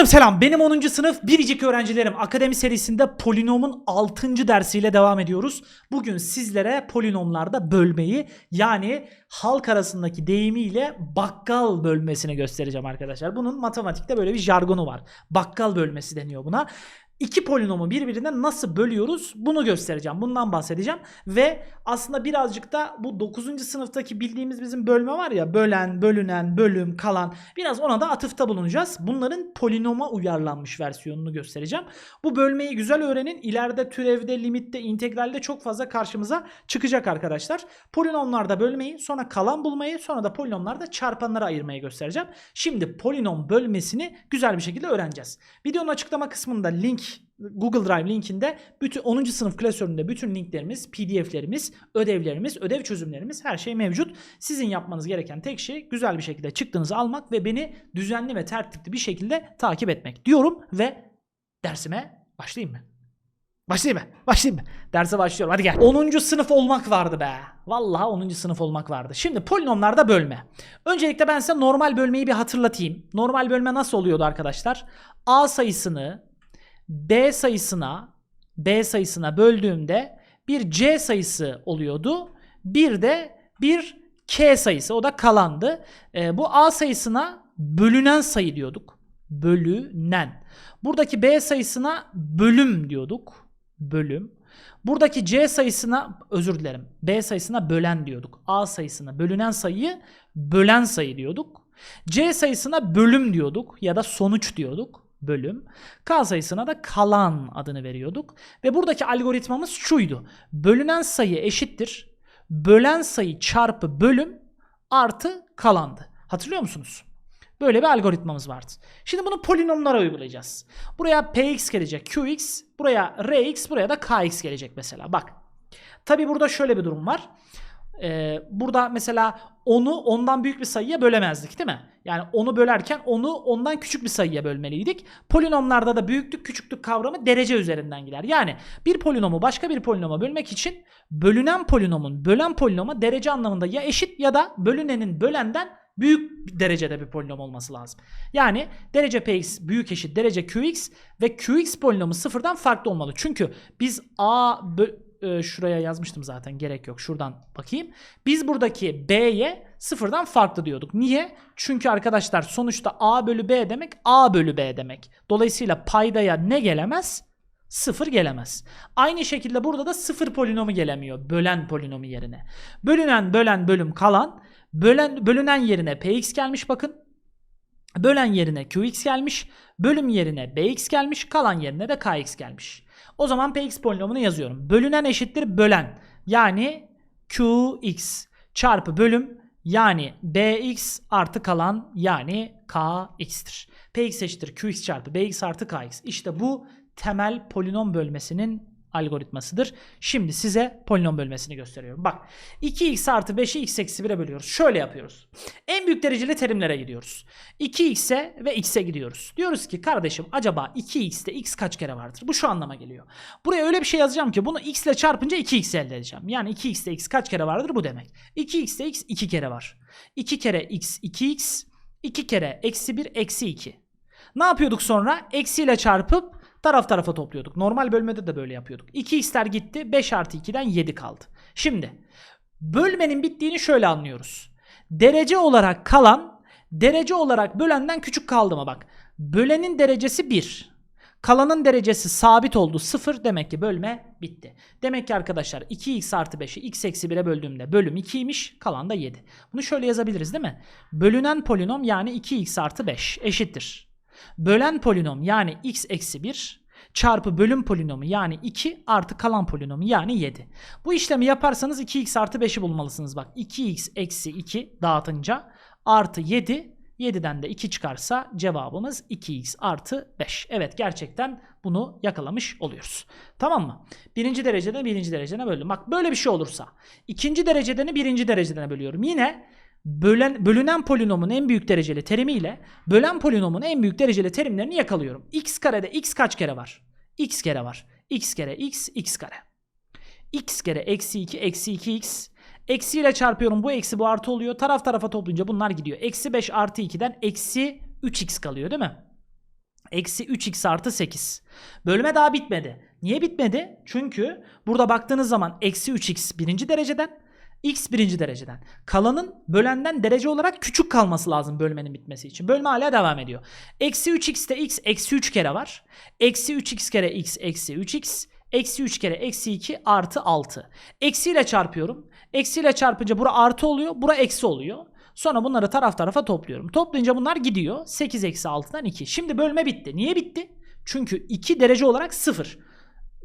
Canlarım selam. Benim 10. sınıf biricik öğrencilerim. Akademi serisinde polinomun 6. dersiyle devam ediyoruz. Bugün sizlere polinomlarda bölmeyi yani halk arasındaki deyimiyle bakkal bölmesini göstereceğim arkadaşlar. Bunun matematikte böyle bir jargonu var. Bakkal bölmesi deniyor buna. İki polinomu birbirine nasıl bölüyoruz bunu göstereceğim. Bundan bahsedeceğim. Ve aslında birazcık da bu 9. sınıftaki bildiğimiz bizim bölme var ya bölen, bölünen, bölüm, kalan biraz ona da atıfta bulunacağız. Bunların polinoma uyarlanmış versiyonunu göstereceğim. Bu bölmeyi güzel öğrenin. İleride türevde, limitte, integralde çok fazla karşımıza çıkacak arkadaşlar. Polinomlarda bölmeyi, sonra kalan bulmayı, sonra da polinomlarda çarpanlara ayırmayı göstereceğim. Şimdi polinom bölmesini güzel bir şekilde öğreneceğiz. Videonun açıklama kısmında link Google Drive linkinde bütün 10. sınıf klasöründe bütün linklerimiz, PDF'lerimiz, ödevlerimiz, ödev çözümlerimiz her şey mevcut. Sizin yapmanız gereken tek şey güzel bir şekilde çıktığınızı almak ve beni düzenli ve tertipli bir şekilde takip etmek diyorum ve dersime başlayayım mı? Başlayayım mı? Başlayayım mı? Derse başlıyorum. Hadi gel. 10. sınıf olmak vardı be. Vallahi 10. sınıf olmak vardı. Şimdi polinomlarda bölme. Öncelikle ben size normal bölmeyi bir hatırlatayım. Normal bölme nasıl oluyordu arkadaşlar? A sayısını B sayısına B sayısına böldüğümde bir C sayısı oluyordu. Bir de bir K sayısı o da kalandı. Ee, bu A sayısına bölünen sayı diyorduk. Bölünen. Buradaki B sayısına bölüm diyorduk. Bölüm. Buradaki C sayısına özür dilerim. B sayısına bölen diyorduk. A sayısına bölünen sayıyı bölen sayı diyorduk. C sayısına bölüm diyorduk ya da sonuç diyorduk bölüm. K sayısına da kalan adını veriyorduk. Ve buradaki algoritmamız şuydu. Bölünen sayı eşittir. Bölen sayı çarpı bölüm artı kalandı. Hatırlıyor musunuz? Böyle bir algoritmamız vardı. Şimdi bunu polinomlara uygulayacağız. Buraya px gelecek, qx, buraya rx, buraya da kx gelecek mesela. Bak. Tabi burada şöyle bir durum var. Ee, burada mesela onu ondan büyük bir sayıya bölemezdik değil mi? Yani onu bölerken onu ondan küçük bir sayıya bölmeliydik. Polinomlarda da büyüklük küçüklük kavramı derece üzerinden gider. Yani bir polinomu başka bir polinoma bölmek için bölünen polinomun bölen polinoma derece anlamında ya eşit ya da bölünenin bölenden büyük derecede bir polinom olması lazım. Yani derece px büyük eşit derece qx ve qx polinomu sıfırdan farklı olmalı. Çünkü biz a e, şuraya yazmıştım zaten gerek yok. Şuradan bakayım. Biz buradaki b'ye sıfırdan farklı diyorduk. Niye? Çünkü arkadaşlar sonuçta a bölü b demek a bölü b demek. Dolayısıyla paydaya ne gelemez? Sıfır gelemez. Aynı şekilde burada da sıfır polinomu gelemiyor. Bölen polinomu yerine. Bölünen, bölen, bölüm, kalan. Bölen, bölünen yerine px gelmiş bakın. Bölen yerine qx gelmiş. Bölüm yerine bx gelmiş. Kalan yerine de kx gelmiş. O zaman px polinomunu yazıyorum. Bölünen eşittir bölen. Yani qx çarpı bölüm yani bx artı kalan yani kx'tir. px eşittir qx çarpı bx artı kx. İşte bu temel polinom bölmesinin algoritmasıdır. Şimdi size polinom bölmesini gösteriyorum. Bak 2x artı 5'i x eksi 1'e bölüyoruz. Şöyle yapıyoruz. En büyük dereceli terimlere gidiyoruz. 2x'e ve x'e gidiyoruz. Diyoruz ki kardeşim acaba 2x'te x kaç kere vardır? Bu şu anlama geliyor. Buraya öyle bir şey yazacağım ki bunu x ile çarpınca 2x elde edeceğim. Yani 2x'te x kaç kere vardır bu demek. 2x'te x 2 kere var. 2 kere x 2x 2 kere eksi 1 eksi 2. Ne yapıyorduk sonra? Eksiyle çarpıp taraf tarafa topluyorduk. Normal bölmede de böyle yapıyorduk. 2x'ler gitti. 5 artı 2'den 7 kaldı. Şimdi bölmenin bittiğini şöyle anlıyoruz. Derece olarak kalan derece olarak bölenden küçük kaldı mı bak. Bölenin derecesi 1. Kalanın derecesi sabit oldu 0 demek ki bölme bitti. Demek ki arkadaşlar 2x artı 5'i x eksi 1'e böldüğümde bölüm 2'ymiş kalan da 7. Bunu şöyle yazabiliriz değil mi? Bölünen polinom yani 2x artı 5 eşittir. Bölen polinom yani x eksi 1 çarpı bölüm polinomu yani 2 artı kalan polinomu yani 7. Bu işlemi yaparsanız 2x artı 5'i bulmalısınız. Bak 2x eksi 2 dağıtınca artı 7 7'den de 2 çıkarsa cevabımız 2x artı 5. Evet gerçekten bunu yakalamış oluyoruz. Tamam mı? Birinci dereceden birinci derecene böldüm. Bak böyle bir şey olursa ikinci derecedeni birinci derecedene bölüyorum. Yine bölen, bölünen polinomun en büyük dereceli terimiyle bölen polinomun en büyük dereceli terimlerini yakalıyorum. x karede x kaç kere var? x kere var. x kere x, x kare. x kere eksi 2, eksi 2x. Eksiyle çarpıyorum bu eksi bu artı oluyor. Taraf tarafa toplayınca bunlar gidiyor. Eksi 5 artı 2'den eksi 3x kalıyor değil mi? Eksi 3x artı 8. Bölme daha bitmedi. Niye bitmedi? Çünkü burada baktığınız zaman eksi 3x birinci dereceden, x birinci dereceden. Kalanın bölenden derece olarak küçük kalması lazım bölmenin bitmesi için. Bölme hala devam ediyor. Eksi 3x'te x eksi 3 kere var. Eksi 3x kere x eksi 3x. Eksi 3 kere eksi 2 artı 6. Eksiyle çarpıyorum. Eksiyle çarpınca bura artı oluyor. Bura eksi oluyor. Sonra bunları taraf tarafa topluyorum. Toplayınca bunlar gidiyor. 8 eksi 6'dan 2. Şimdi bölme bitti. Niye bitti? Çünkü 2 derece olarak 0.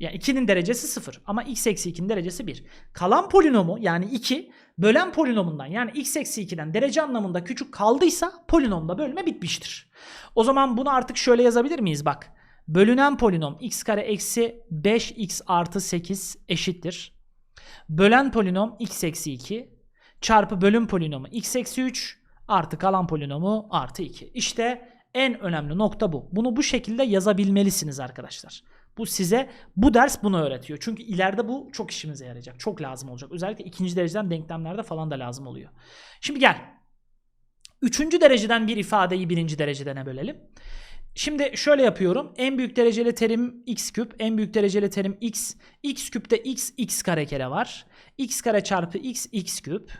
Yani 2'nin derecesi 0 ama x eksi 2'nin derecesi 1. Kalan polinomu yani 2 bölen polinomundan yani x eksi 2'den derece anlamında küçük kaldıysa polinomda bölme bitmiştir. O zaman bunu artık şöyle yazabilir miyiz? Bak bölünen polinom x kare eksi 5x artı 8 eşittir. Bölen polinom x eksi 2 çarpı bölüm polinomu x eksi 3 artı kalan polinomu artı 2. İşte en önemli nokta bu. Bunu bu şekilde yazabilmelisiniz arkadaşlar. Bu size bu ders bunu öğretiyor. Çünkü ileride bu çok işimize yarayacak. Çok lazım olacak. Özellikle ikinci dereceden denklemlerde falan da lazım oluyor. Şimdi gel. Üçüncü dereceden bir ifadeyi birinci derecedene bölelim. Şimdi şöyle yapıyorum. En büyük dereceli terim x küp. En büyük dereceli terim x. x küpte x x kare kere var. x kare çarpı x x küp.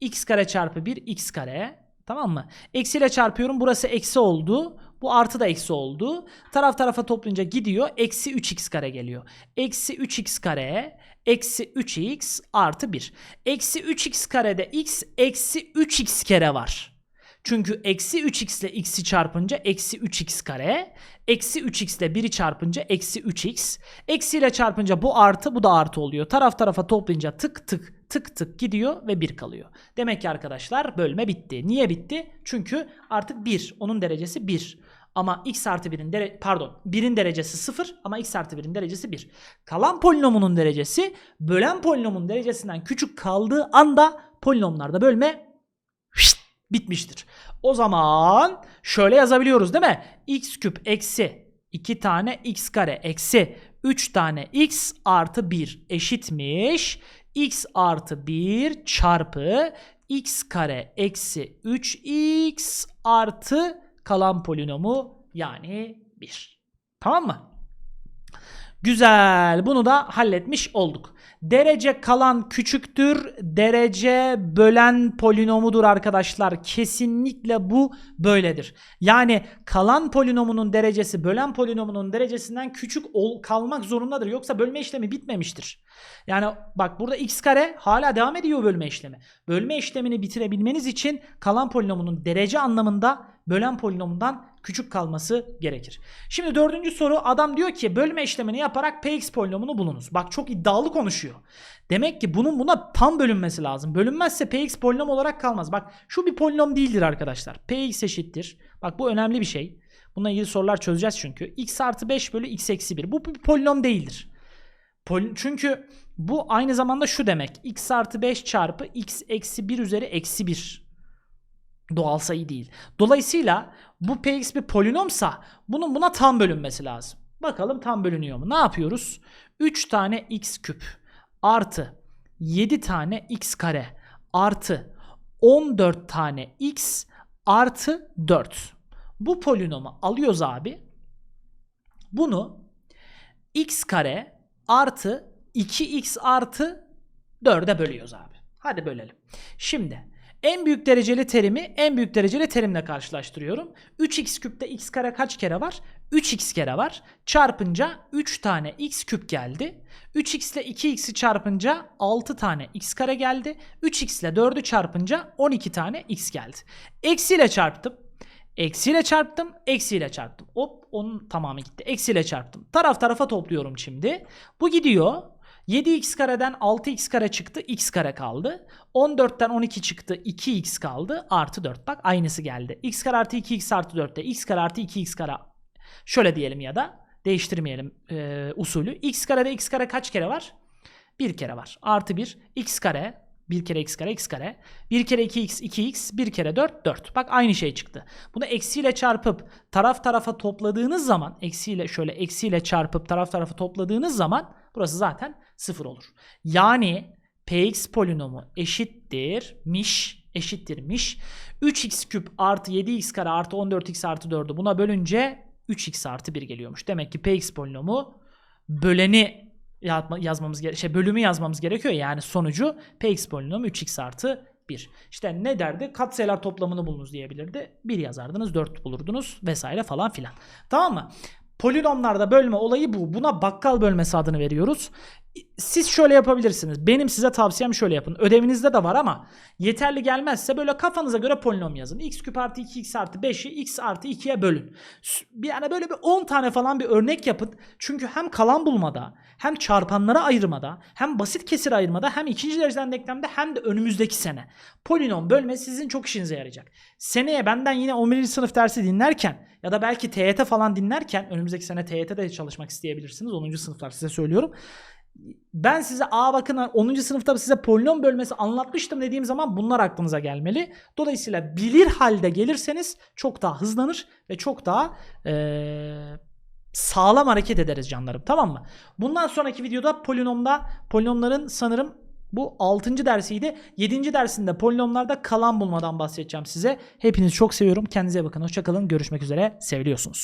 x kare çarpı 1 x kare. Tamam mı? Eksiyle çarpıyorum. Burası eksi oldu. Bu artı da eksi oldu. Taraf tarafa toplayınca gidiyor. Eksi 3x kare geliyor. Eksi 3x kare eksi 3x artı 1. Eksi 3x karede x eksi 3x kere var. Çünkü eksi 3x ile x'i çarpınca eksi 3x kare. Eksi 3x ile 1'i çarpınca eksi 3x. Eksi ile çarpınca bu artı bu da artı oluyor. Taraf tarafa toplayınca tık tık tık tık gidiyor ve 1 kalıyor. Demek ki arkadaşlar bölme bitti. Niye bitti? Çünkü artık 1. Onun derecesi 1. Ama x artı 1'in dere pardon 1'in derecesi 0 ama x artı 1'in derecesi 1. Kalan polinomunun derecesi bölen polinomun derecesinden küçük kaldığı anda polinomlarda bölme şşt, bitmiştir. O zaman şöyle yazabiliyoruz değil mi? x küp eksi 2 tane x kare eksi 3 tane x artı 1 eşitmiş. x artı 1 çarpı x kare eksi 3x artı kalan polinomu yani 1. Tamam mı? Güzel. Bunu da halletmiş olduk. Derece kalan küçüktür. Derece bölen polinomudur arkadaşlar. Kesinlikle bu böyledir. Yani kalan polinomunun derecesi bölen polinomunun derecesinden küçük ol, kalmak zorundadır. Yoksa bölme işlemi bitmemiştir. Yani bak burada x kare hala devam ediyor bölme işlemi. Bölme işlemini bitirebilmeniz için kalan polinomunun derece anlamında bölen polinomundan küçük kalması gerekir. Şimdi dördüncü soru adam diyor ki bölme işlemini yaparak px polinomunu bulunuz. Bak çok iddialı konuşuyor. Demek ki bunun buna tam bölünmesi lazım. Bölünmezse px polinom olarak kalmaz. Bak şu bir polinom değildir arkadaşlar. px eşittir. Bak bu önemli bir şey. Bununla ilgili sorular çözeceğiz çünkü. x artı 5 bölü x eksi 1. Bu bir polinom değildir. Pol çünkü bu aynı zamanda şu demek. x artı 5 çarpı x eksi 1 üzeri eksi 1 doğal sayı değil. Dolayısıyla bu px bir polinomsa bunun buna tam bölünmesi lazım. Bakalım tam bölünüyor mu? Ne yapıyoruz? 3 tane x küp artı 7 tane x kare artı 14 tane x artı 4. Bu polinomu alıyoruz abi. Bunu x kare artı 2x artı 4'e bölüyoruz abi. Hadi bölelim. Şimdi en büyük dereceli terimi en büyük dereceli terimle karşılaştırıyorum. 3x küpte x kare kaç kere var? 3x kere var. Çarpınca 3 tane x küp geldi. 3x ile 2x'i çarpınca 6 tane x kare geldi. 3x ile 4'ü çarpınca 12 tane x geldi. Eksiyle çarptım. Eksiyle çarptım, eksiyle çarptım. Hop onun tamamı gitti. Eksiyle çarptım. Taraf tarafa topluyorum şimdi. Bu gidiyor. 7x kareden 6x kare çıktı x kare kaldı. 14'ten 12 çıktı 2x kaldı artı 4. Bak aynısı geldi. x kare artı 2x artı 4'te x kare artı 2x kare. Şöyle diyelim ya da değiştirmeyelim e, usulü. x karede x kare kaç kere var? Bir kere var. Artı 1 x kare 1 kere x kare x kare. 1 kere 2x 2x. 1 kere 4 4. Bak aynı şey çıktı. Bunu eksiyle çarpıp taraf tarafa topladığınız zaman eksiyle şöyle eksiyle çarpıp taraf tarafa topladığınız zaman burası zaten 0 olur. Yani px polinomu eşittirmiş eşittirmiş. 3x küp artı 7x kare artı 14x artı 4'ü buna bölünce 3x artı 1 geliyormuş. Demek ki px polinomu böleni yazma- yazmamız şey bölümü yazmamız gerekiyor. Yani sonucu px polinomu 3x artı 1. İşte ne derdi? Katsayılar toplamını bulunuz diyebilirdi. 1 yazardınız 4 bulurdunuz vesaire falan filan. Tamam mı? Polinomlarda bölme olayı bu. Buna bakkal bölmesi adını veriyoruz. Siz şöyle yapabilirsiniz. Benim size tavsiyem şöyle yapın. Ödevinizde de var ama yeterli gelmezse böyle kafanıza göre polinom yazın. x küp artı 2x artı 5'i x artı 2'ye bölün. Yani böyle bir 10 tane falan bir örnek yapın. Çünkü hem kalan bulmada hem çarpanlara ayırmada hem basit kesir ayırmada hem ikinci dereceden denklemde hem de önümüzdeki sene. Polinom bölme sizin çok işinize yarayacak. Seneye benden yine 11. sınıf dersi dinlerken ya da belki TYT falan dinlerken önümüzdeki sene TYT'de çalışmak isteyebilirsiniz. 10. sınıflar size söylüyorum. Ben size aa bakın 10. sınıfta size polinom bölmesi anlatmıştım dediğim zaman bunlar aklınıza gelmeli. Dolayısıyla bilir halde gelirseniz çok daha hızlanır ve çok daha eee, sağlam hareket ederiz canlarım tamam mı? Bundan sonraki videoda polinomda polinomların sanırım bu 6. dersiydi. 7. dersinde polinomlarda kalan bulmadan bahsedeceğim size. Hepinizi çok seviyorum. Kendinize bakın. Hoşçakalın. Görüşmek üzere. Seviliyorsunuz.